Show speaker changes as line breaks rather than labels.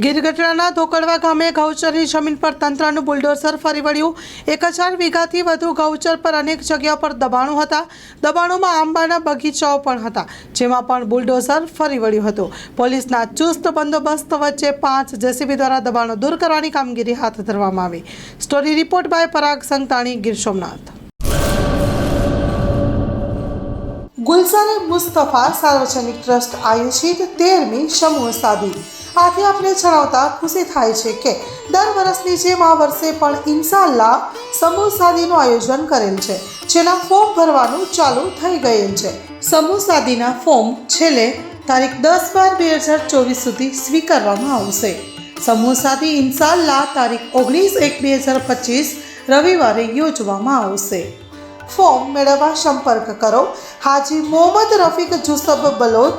ગીરગઢડાના ધોકડવા ગામે ગૌચરની જમીન પર તંત્રનું બુલડોઝર ફરી વળ્યું. એક હજાર વીઘાથી વધુ ગૌચર પર અનેક જગ્યા પર દબાણો હતા. દબાણોમાં આંબાના બગીચાઓ પણ હતા, જેમાં પણ બુલડોઝર ફરી વળ્યું હતું. પોલીસના ચુસ્ત બંદોબસ્ત વચ્ચે પાંચ જેસીબી દ્વારા દબાણો દૂર કરવાની કામગીરી હાથ ધરવામાં આવી. Story report by Parag Santani, Gir Somnath. Gulshan Mustafa સાર્વજનિક ટ્રસ્ટ આયોજિત તેરમી સમૂહ સાદી આથી આપણે જણાવતા ખુશી થાય છે કે દર વર્ષની જેમ આ વર્ષે પણ ઇન્શાલ્લાહ સમૂહ સાદીનું આયોજન કરેલ છે, જેના ફોર્મ ભરવાનું ચાલુ થઈ ગયેલ છે. સમૂહ સાદીના ફોર્મ છેલ્લે તારીખ દસ બાર બે હજાર ચોવીસ સુધી સ્વીકારવામાં આવશે. સમૂહ સાદી ઇન્શાલ્લાહ તારીખ ઓગણીસ એક બે હજાર પચીસ રવિવારે યોજવામાં આવશે. ફોર્મ મેળવવા સંપર્ક કરો. Haji Mohammad Rafiq Jusab Baloch